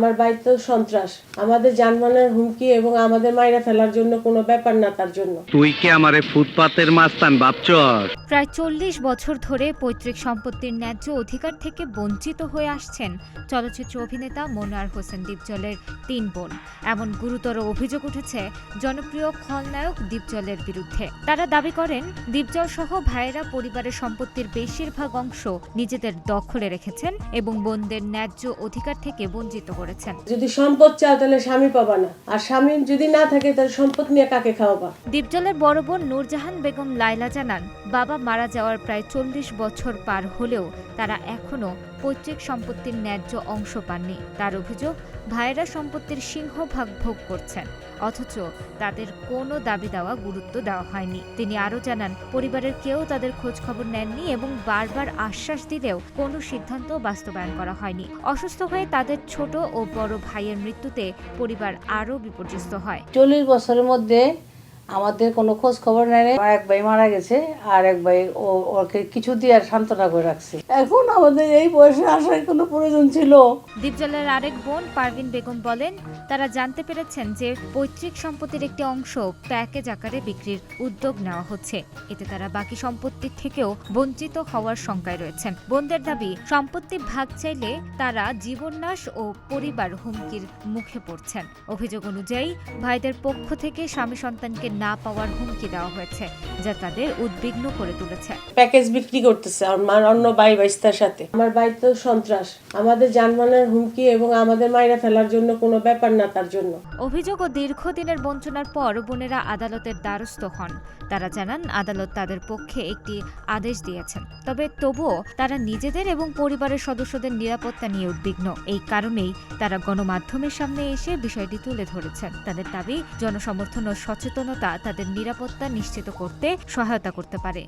আমার বাড়িতে সন্ত্রাস। আমাদের যানবাহনের হুমকি এবং আমাদের মাইরা ফেলার জন্য কোনো ব্যাপার না তার জন্য। তুই কি আমারে ফুটপাতের মাস্তান ভাবছস? প্রায় চল্লিশ বছর ধরে পৈতৃক সম্পত্তির ন্যায্য অধিকার থেকে বঞ্চিত হয়ে আসছেন চলচ্চিত্র অভিনেতা মনোয়ার হোসেন দীপজলের তিন বোন। এমন গুরুতর অভিযোগ উঠেছে জনপ্রিয় খলনায়ক দীপজলের বিরুদ্ধে। তারা দাবি করেন দীপজল সহ ভাইয়েরা পরিবারের সম্পত্তির বেশিরভাগ অংশ নিজেদের দখলে রেখেছেন এবং বোনদের ন্যায্য অধিকার থেকে বঞ্চিত করেছেন। যদি সম্পদ চাও তাহলে স্বামী পাবা না। আর স্বামী যদি না থাকে তাহলে সম্পদ নিয়ে কাকে খাওয়াবা? দীপজলের বড় বোন নূরজাহান বেগম লাইলা জানান বাবা মারা যাওয়ার প্রায় চল্লিশ বছর পার হলেও তারা এখনও পৈতৃক সম্পত্তির ন্যায্য অংশ পাননি। তার অভিযোগ, ভাইয়েরা সম্পত্তির সিংহভাগ ভোগ করছেন, অথচ তাদের কোনো দাবি দেওয়া, গুরুত্ব দেওয়া হয়নি। তিনি আরও জানান, পরিবারের কেউ তাদের খোঁজ খবর নেননি এবং বারবার আশ্বাস দিলেও কোনো সিদ্ধান্ত বাস্তবায়ন করা হয়নি। অসুস্থ হয়ে তাদের ছোট ও বড় ভাইয়ের মৃত্যুতে পরিবার আরও বিপর্যস্ত হয়। চল্লিশ বছরের মধ্যে আমাদের কোনো খোঁজ খবর নেই এক ভাই মারা গেছে, আর এক ভাই ও, ওকে কিছু দিয়ে আর সান্ত্বনা করে রাখছে। এখন আমাদের এই বয়সে আসার কোনো প্রয়োজন ছিল? দীপজলের আরেক বোন পারভিন বেগম বলেন, তারা জানতে পেরেছেন যে পৈতৃক সম্পত্তির একটি অংশ প্যাকেজ আকারে বিক্রির উদ্যোগ নেওয়া হচ্ছে। এতে তারা বাকি সম্পত্তি থেকেও বঞ্চিত হওয়ার শঙ্কায় রয়েছেন। বোনদের দাবি, সম্পত্তি ভাগ চাইলে তারা জীবননাশ ও পরিবার হুমকির মুখে পড়ছেন। অভিযোগ অনুযায়ী, ভাইদের পক্ষ থেকে স্বামী সন্তানকে না পাওয়ার হুমকি দেওয়া হয়েছে যা তাদের উদ্বিগ্ন করে তুলেছে। প্যাকেজ বিক্রি করতেছে আমার অন্য ভাই বাইস্তার সাথে। আমার বাড়িতে সন্ত্রাস। আমাদের যানবাহনের হুমকি এবং আমাদের মাইরা ফেলার জন্য কোনো ব্যাপার না তার জন্য। অভিযোগ ও দীর্ঘদিনের বঞ্চনার পর বোনেরা আদালতের দ্বারস্থ হন। তারা জানান আদালত তাদের পক্ষে একটি আদেশ দিয়েছেন। তবে তবুও তারা নিজেদের এবং পরিবারের সদস্যদের নিরাপত্তা নিয়ে উদ্বিগ্ন। এই কারণেই তারা গণমাধ্যমের সামনে এসে বিষয়টি তুলে ধরেছেন। তাদের দাবি জনসমর্থন ও সচেতনতা তাদের নিরাপত্তা নিশ্চিত করতে সহায়তা করতে পারে।